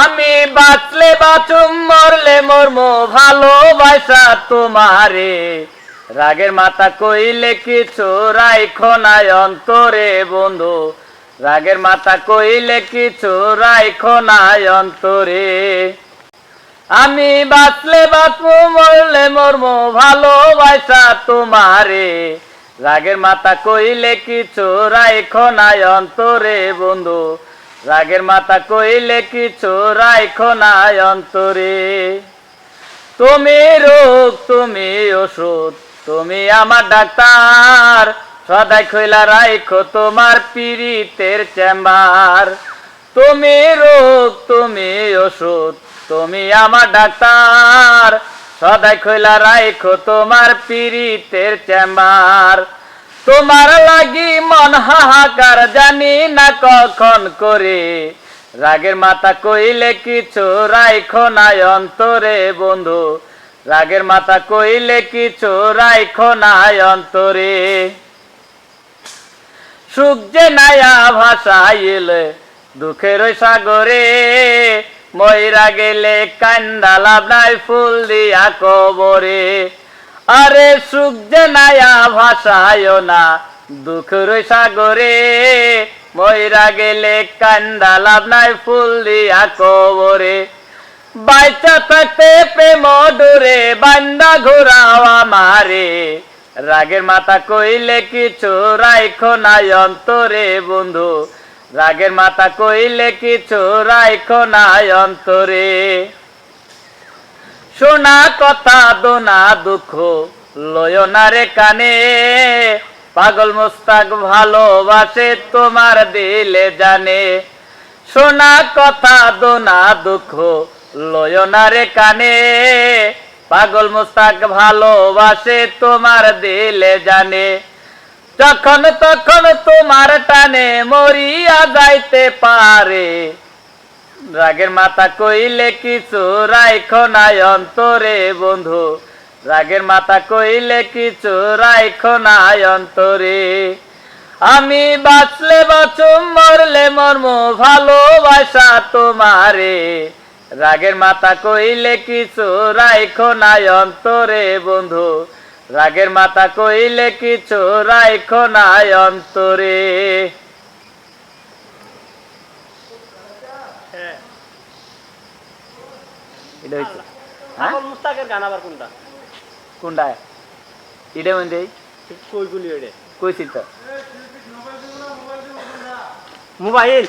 আমি বাঁচলে বাঁচুম, মরলে মরম, ভালোবাসা তোমারে। রাগের মাথা কইলে কিছু রাইখো নাই অন্তরে, বন্ধু। রাগের মাথা কইলে কিছু রাইখো নাই অন্তরে। আমি বাঁচলে বাঁচবো, মরলে মরম, ভালোবাসা তোমারে। রাগের মাথা কইলে কিছু রাইখো নাই অন্তরে, বন্ধু। রাগের মাথা কইলে কিছু রাইখো নাই অন্তরে। তুমি রোগ, তুমি ওষুধ, তুমি আমার ডাক্তার। সদাই খইলা রাইখো তোমার পীড়িতের চেম্বার। তুমি রোগ, তুমি ওষুধ, তুমি আমার ডাক্তার। সদাই খইলা রাইখো তোমার পীড়িতের চেম্বার। তোমার লাগি মন হাহাকার জানি না কখন করে। রাগের মাথা কইলে কিছু রাইখো নাই অন্তরে, বন্ধু। রাগের মাথা কইলে কিছু রাইখো নাই অন্তরে। সুখ যে নায়া ভাষা এলে দুঃখের সাগরে ময়রা গেলে কান্দা লাভ নাই ফুল দিয়া কবরে। আরে সুখ যে নায়া ভাষায় না দুঃখের ওই সাগরে। ময়রা গেলে কান্দা লাভ নাই ফুল দিয়া কবরে। বাইচা থাকতে প্রেম ডোরে, বান্দা ঘোরাওয়া মারে রাগের মাথা কইলে কিছু রাইখো নাই অন্তরে, বন্ধু। রাগের মাথা কইলে কিছু রাইখো নাই অন্তরে। শোনা কথা, দোনা দুঃখ, লয় না রে কানে। পাগল মোস্তাক ভালোবাসে তোমার দিলে জানে। শোনা কথা, দোনা দুঃখ, লয় না রে কানে। পাগল মোস্তাক ভালোবাসে তোমার দিলে জানে। যখন তখন তোমার টানে মরিয়া যাইতে পারে। রাগের মাথা কইলে কিছু রাইখো নাই অন্তরে, বন্ধু। রাগের মাথা কইলে কিছু রাইখো নাই অন্তরে। আমি বাঁচলে বাঁচুম, মরলে মর্ম, ভালোবাসা তোমারে। রাগের মাথা কইলে কিছু রাইখো নাই অন্তরে, বন্ধু। রাগের মাথা কইলে কিছু রাইখো নাই অন্তরে। এটা হইছে। হ্যাঁ? পাগল মুস্তাকের গান আবার কোনটা? কোনটা? এটা মধ্যে কই গুলি ওইটা কইছি তো। মোবাইল।